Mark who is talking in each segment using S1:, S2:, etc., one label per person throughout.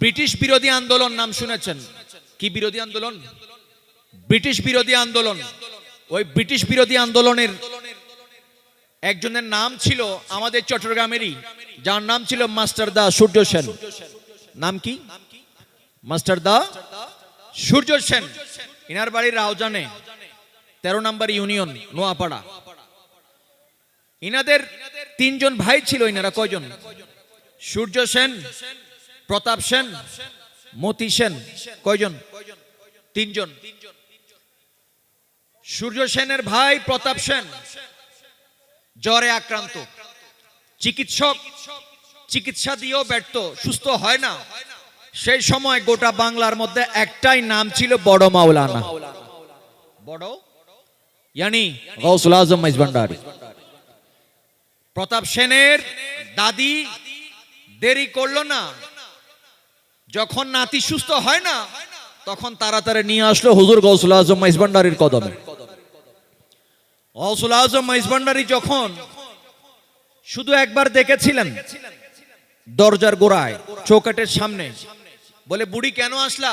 S1: British বিরোধী আন্দোলন নাম শুনেছেন। কি বিরোধী আন্দোলন? ব্রিটিশ বিরোধী আন্দোলন। ওই ব্রিটিশ বিরোধী আন্দোলনের একজনের নাম ছিল আমাদের চট্টগ্রামেরই, যার নাম ছিল মাস্টার দা সূর্য সেন। নাম কি? মাস্টার দা সূর্য সেন। ইনার বাড়ির রাউজানে, তেরো নম্বর ইউনিয়ন, নোয়াপাড়া। ইনাদের তিনজন ভাই ছিল, ইনারা কয়জন? সূর্য সেন প্রতাপ সেন, মতি সেন, কয়জন? তিনজন। সূর্য সেনের ভাই প্রতাপ সেন, জ্বরে আক্রান্ত। চিকিৎসক চিকিৎসা দিয়েও ব্যর্থ, সুস্থ হয় না। সেই সময় গোটা বাংলার মধ্যে একটাই নাম ছিল বড় মাওলানা। বড়? প্রতাপ সেনের দাদি, দেরি করল না। যখন নাতি সুস্থ হয় না, তখন তাড়াতাড়ি নিয়ে আসলো হুজুর গৌসুল আজম মাইজভান্ডারির কদমে। গৌসুল আজম মাইজভান্ডারি যখন শুধু একবার দেখেছিলেন, দরজার গোড়ায় চৌকাটের সামনে, বলে, বুড়ি কেন আসলা?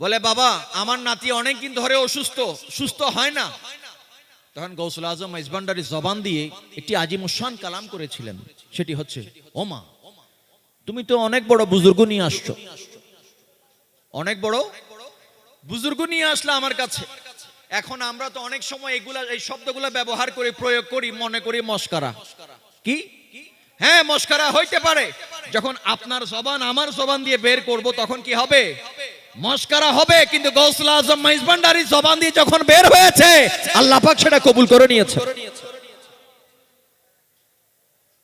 S1: বলে, বাবা, আমার নাতি অনেকদিন ধরে অসুস্থ, সুস্থ হয় না। তখন গৌসুল আজম ইসবান্ডারি জবান দিয়ে একটি আজিমুসান কালাম করেছিলেন, সেটি হচ্ছে, ওমা তুমি তো অনেক বড় বুজুর্গ নিয়ে আসছো। অনেক বড় বুজুর্গ নিয়ে আসলে আমার কাছে। এখন আমরা তো অনেক সময় এগুলা, এই শব্দগুলো ব্যবহার করে প্রয়োগ করি, মনে করি মস্কারা। কি? হ্যাঁ মস্কারা হইতে পারে। যখন আপনার জবান আমার জবান দিয়ে বের করব, তখন কি হবে? মস্কারা হবে, কিন্তু গৌসুল আজম মাইজবান্ডারি জবান দিয়ে যখন বের হয়েছে, আল্লাহ পাক সেটা কবুল করে নিয়েছে।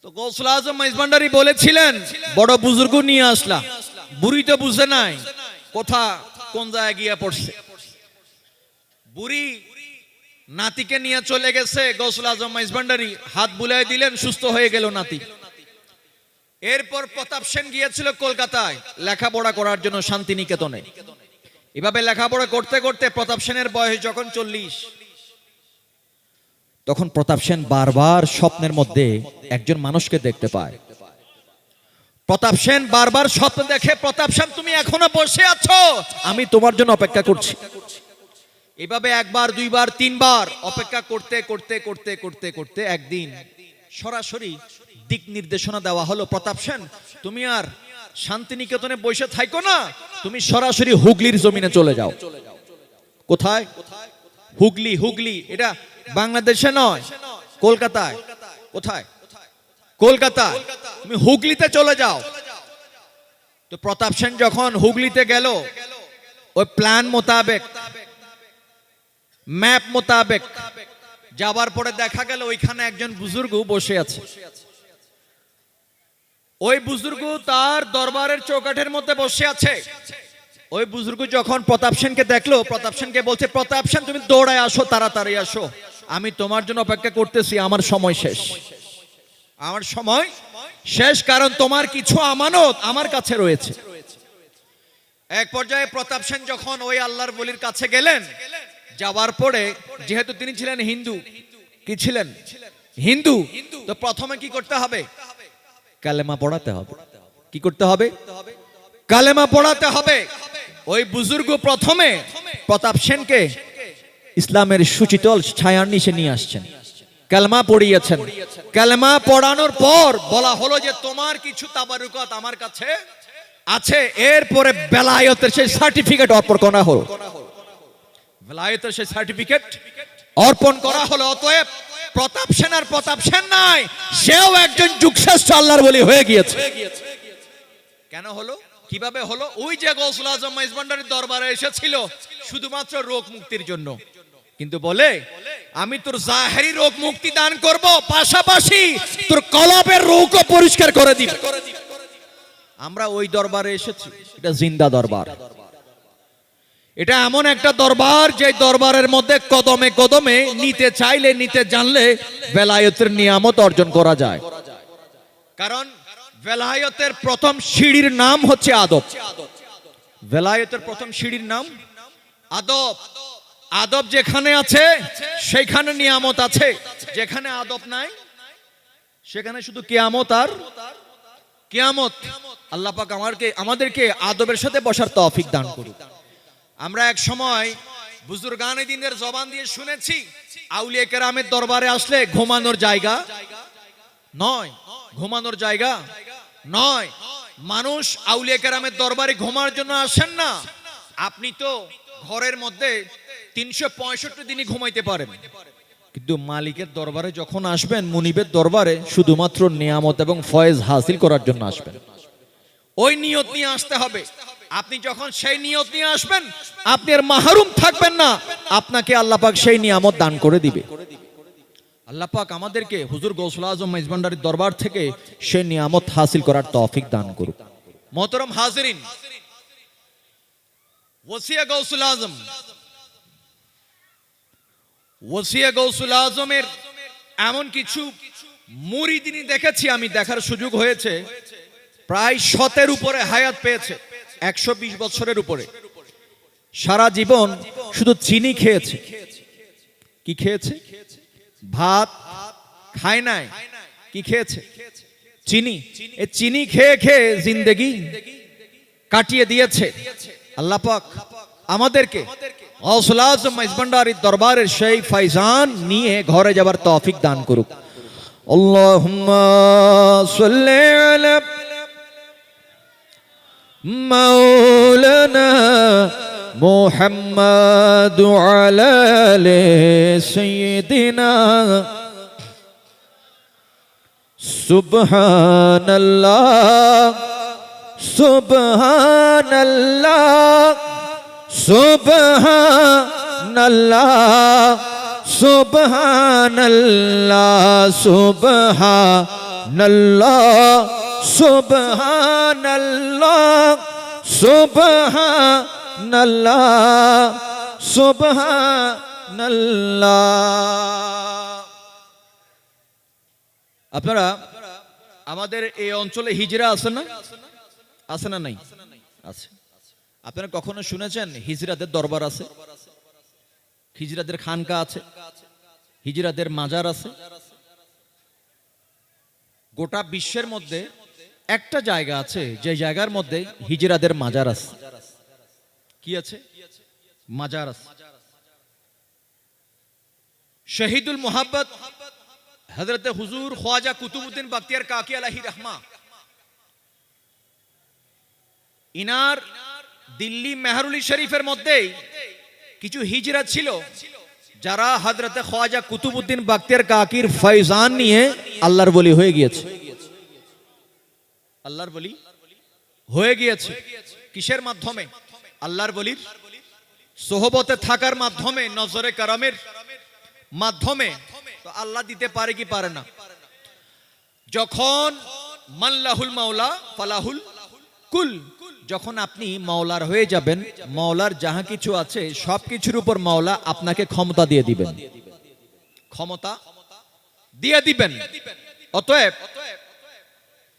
S1: তো গৌসুল আজম মাইজবান্ডারি বলেছিলেন, বড় বুজুর্গ নিয়ে আসলা। বুড়ি তো বুঝে নাই কোথা কোন জায়গায় গিয়ে পড়ছে। বুড়ি নাতিকে নিয়ে চলে গেছে, গৌসুল আজম মাইজবান্ডারি হাত বুলাই দিলেন, সুস্থ হয়ে গেল নাতি। এরপর প্রতাপ সেন গিয়েছিল কলকাতায় লেখাপড়া করার জন্য শান্তিনিকেতনে। এভাবে লেখাপড়া করতে করতে প্রতাপ সেনের বয়স যখন চল্লিশ তখন প্রতাপ সেন বারবার স্বপ্নের মধ্যে একজন মানুষকে দেখতে পায়। প্রতাপ সেন বারবার স্বপ্ন দেখে, প্রতাপ সেন, তুমি এখনও বসে আছো? আমি তোমার জন্য অপেক্ষা করছি। এভাবে একবার, দুইবার, তিনবার অপেক্ষা করতে করতে করতে করতে করতে একদিন সরাসরি দিক নির্দেশনা দেওয়া হলো, প্রতাপ সেন, তুমি আর শান্তিনিকেতনে বসে থাইকো না, তুমি সরাসরি হুগলির জমিনে চলে যাও। কোথায়? হুগলি হুগলি, এটা বাংলাদেশে নয়, কলকাতায়। কোথায়? কলকাতায়। তুমি হুগলিতে চলে যাও। তো প্রতাপ সেন যখন হুগলিতে গেল, ওই প্ল্যান মোতাবেক, ম্যাপ মোতাবেক যাবার পরে দেখা গেল ওইখানে একজন বুজুর্গ বসে আছে। ওই বুজুর্গ তার দরবারের চৌকাঠের মধ্যে বসে আছে। ওই বুজুর্গ যখন প্রতাপ সেনকে দেখল, প্রতাপ সেনকে বলছে, প্রতাপ সেন, তুমি দৌড়ায় আসো, তাড়াতাড়ি আসো। আমি তোমার জন্য অপেক্ষা করতেছি, আমার সময় শেষ। আমার সময় শেষ কারণ তোমার কিছু আমানত আমার কাছে রয়েছে। এক পর্যায়ে প্রতাপ সেন যখন ওই আল্লাহর বলির কাছে গেলেন, যাওয়ার পরে যেহেতু তিনি ছিলেন হিন্দু, কি ছিলেন? হিন্দু। তো প্রথমে কি করতে হবে? কালেমা পড়াতে হবে। কি করতে হবে? কালেমা পড়াতে হবে। ওই বুজুর্গ প্রথমে প্রতাপ সেনকে ইসলামের সুচিতল ছায়ার নিচে নিয়ে আসছেন। কালমা পড়িয়েছেন। কালমা পড়ানোর পর বলা হলো যে, তোমার কিছু তাবারুকাত আমার কাছে আছে। এরপরে বেলায়তের সেই সার্টিফিকেট অর্পণ করা হলো। বেলায়তের সেই সার্টিফিকেট অর্পণ করা হলো। অতএব প্রতাপ সেন আর প্রতাপ সেন নাই, সেও একজন যুগশ্রেষ্ঠ আল্লাহর বলি হয়ে গিয়েছে। কেন হলো? কীভাবে হলো? ওই যে গৌসুল আজম মাইজবান্ডারের দরবারে এসেছিল, শুধুমাত্র রোগ মুক্তির জন্য। কিন্তু বলে, আমি তোর জাহেরি রোগ মুক্তি দান করব, পাশাপাশি তোর কলবের রোগও পরিষ্কার করে দিব। আমরা ওই দরবারে এসেছি, এটা জিন্দা দরবার। এটা এমন একটা দরবার যে দরবারের মধ্যে কদমে কদমে নিতে চাইলে, নিতে জানলে বেলায়তের নিয়ামত অর্জন করা যায়। কারণ বেলায়তের প্রথম সিঁড়ির নাম হচ্ছে আদব। বেলায়তের প্রথম সিঁড়ির নাম আদব। আদব যেখানে আছে, সেখানে নিয়ামত আছে। যেখানে আদব নাই, সেখানে শুধু কেয়ামত আর কেয়ামত। আল্লাহ পাক আমাদেরকে আমাদেরকে আদবের সাথে বসার তৌফিক দান করুক। আমরা এক সময় বুজুর্গানে দিনের জবান দিয়ে শুনেছি, আউলিয়া কেরামের দরবারে আসলে ঘুমানোর জায়গা নয়, ঘুমানোর জায়গা নয়। মানুষ আউলিয়া কেরামের দরবারে ঘুমার জন্য আসেন না। আপনি তো ঘরের মধ্যে তিনশো পঁয়ষট্টি দিনই ঘুমাইতে পারেন। কিন্তু মালিকের দরবারে যখন আসবেন, মুনিবের দরবারে শুধুমাত্র নিয়ামত এবং ফয়েজ হাসিল করার জন্য আসবেন। ওই নিয়ত নিয়ে আসতে হবে। আপনি যখন সেই নিয়ত নিয়ে আসবেন মাহরুম থাকবেন না। আপনাকে আল্লাহ পাক সেই নিয়ামত দান করে দিবে। আল্লাহ পাক আমাদেরকে হুজুর আজম মেজবান্ডারির দরবার থেকে সেই নিয়ামত হাসিল করার তৌফিক দান করুক। মোহতরম হাজিরিন, ওসিয়া গৌসুল আজম ওসিয়া গৌসুল আজমের এমন কিছু মুরিদিনী দেখেছি, আমি দেখার সুযোগ হয়েছে। প্রায় শতের উপরে হায়াত পেয়েছে, একশো বিশ বছরের উপরে। সারা জীবন শুধু চিনি খেয়েছে। কি খেয়েছে? ভাত খায় নাই, কি খেয়েছে? চিনি। এ চিনি খেয়ে খেয়ে জিন্দেগি কাটিয়ে দিয়েছে। আল্লাহ পাক আমাদেরকে অসলাজ মাইজবান্ডারির দরবারের সেই ফাইজান নিয়ে ঘরে যাবার তৌফিক দান করুক আল্লাহুম্মা সাল্লি আলা مولانا محمد على آل سيدنا سبحان الله سبحان الله সুবহানাল্লাহ সুবহানাল্লাহ সুবহানাল্লাহ সুবহানাল্লাহ সুবহানাল্লাহ সুবহানাল্লাহ আপনারা আমাদের এই অঞ্চলে হিজরা আছে না আছে না নাই আছে আপনারা কখনো শুনেছেন হিজরাদের দরবার আছে? হিজরাদের খানকা আছে? হিজরাদের মাজার আছে? গোটা বিশ্বের মধ্যে একটা জায়গা আছে, যে জায়গার মধ্যে হিজরাদের মাজার আছে। কি আছে? মাজার আছে। শহীদুল মোহাব্বত হজরত হুজুর খ্বাজা কুতুবুদ্দিন বাক্তিয়ার কাকি আলাহি রহমা। ইনার দিল্লি মেহরুলি শরীফের মধ্যেই কিছু হিজরা ছিল, যারা হজরত খ্বাজা কুতুবুদ্দিন বাক্তিয়ার কাকির ফয়জান নিয়ে আল্লাহর বলি হয়ে গিয়েছে। আল্লাহর বলি হয়ে গিয়েছে। কিসের মাধ্যমে? আল্লাহর বলির সোহবতে থাকার মাধ্যমে, নজরে কারামের মাধ্যমে। তো আল্লাহ দিতে পারে কি পারে না। যখন মাল্লাহুল মাওলা, ফালাহুল কুল যখন আপনি মাওলার হয়ে যাবেন, মাওলার যাহা কিছু আছে, সব কিছুর উপর মাওলা আপনাকে ক্ষমতা দিয়ে দিবেন। ক্ষমতা দিয়ে দিবেন। অতএব,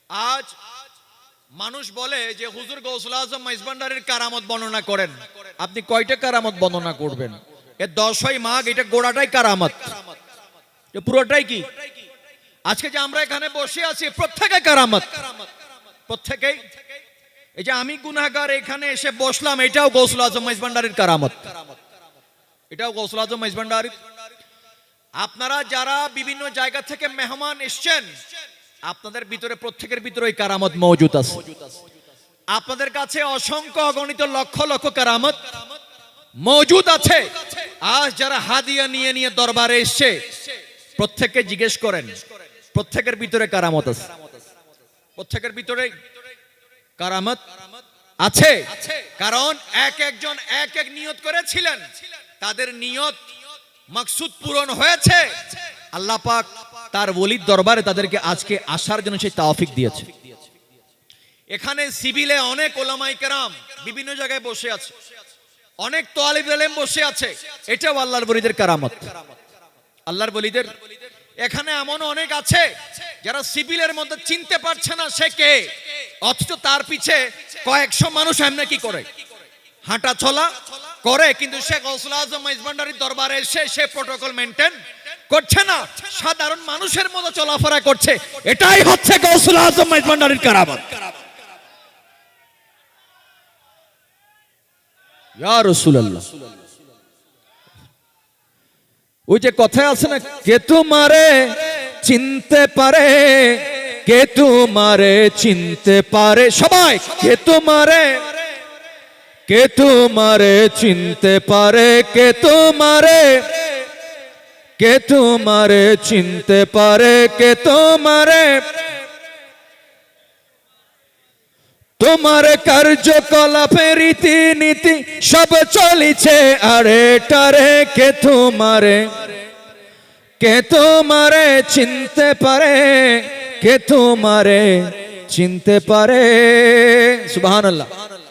S1: আজ মানুষ বলে যে, হুজুর গৌসুল আজম মাইজবান্ডারের কারামত বর্ণনা করেন। আপনি কয়টা কারামত বর্ণনা করবেন? এ দশই মাঘ, এটা গোড়াটাই কারামত। পুরোটাই কি? আজকে যে আমরা এখানে বসে আছি প্রত্যেকে কারামত। প্রত্যেকেই এই যে আমি গুনাহগার এখানে এসে বসলাম, এটাও গৌসুল আজম মাইজবান্ডারের কারামত। এটাও গৌসুল আজম মাইজবান্ডারের আপনারা যারা বিভিন্ন জায়গা থেকে মেহমান এসছেন, আপনাদের ভিতরে, প্রত্যেকের ভিতরে ওই কারামত মজুদ আছে। আপনাদের কাছে অসংখ্য অগণিত লক্ষ লক্ষ কারামত মজুদ আছে। আজ যারা হাদিয়া নিয়ে নিয়ে দরবারে এসছে, প্রত্যেককে জিজ্ঞেস করেন, প্রত্যেকের ভিতরে কারামত আছে। প্রত্যেকের ভিতরে কারামত আছে। কারণ এক একজন এক এক নিয়ত করেছিলেন। তাদের নিয়ত মাকসুদ পূরণ হয়েছে। আল্লাহ পাক তার ওলির দরবারে তাদেরকে আজকে আসার জন্য সেই তাওফিক দিয়েছে। এখানে সিভিলে অনেক ওলামাই কেরাম বিভিন্ন জায়গায় বসে আছে। অনেক তোয়ালিব এলেম বসে আছে। এটাও আল্লাহর বলিদের কারামত। আল্লাহর বলিদের এখানে এমন অনেক আছে যারা সিভিলের মধ্যে চিনতে পারছে না সে কে। অথচ তার পিছে কয়েকশো মানুষ এমনি কি করে? হাঁটা চলা করে, কিন্তু সে গৌসুল আজম ইসবান্ডারির দরবারে এসে সে প্রোটোকল মেনটেন করছে না। সাধারণ মানুষের মতো চলাফেরা করছে। এটাই হচ্ছে গৌসুল আজম মাইজ ভান্ডারীর কারামত ইয়া রাসূলুল্লাহ। ওই যে কথায় আছে না, কে তোমারে চিনতে পারে? কে তোমারে চিনতে পারে? সবাই, কে তোমারে? কে তোমারে চিনতে পারে? কে তোমারে? কে তোমারে চিনতে পারে? কে তোমারে? তোমার কার্যকলাপে রীতি নীতি সব চলিছে, আরে টারে কে তোমারে? কে তোমারে চিনতে পারে? কে তোমারে চিনতে পারে? সুবহানাল্লাহ।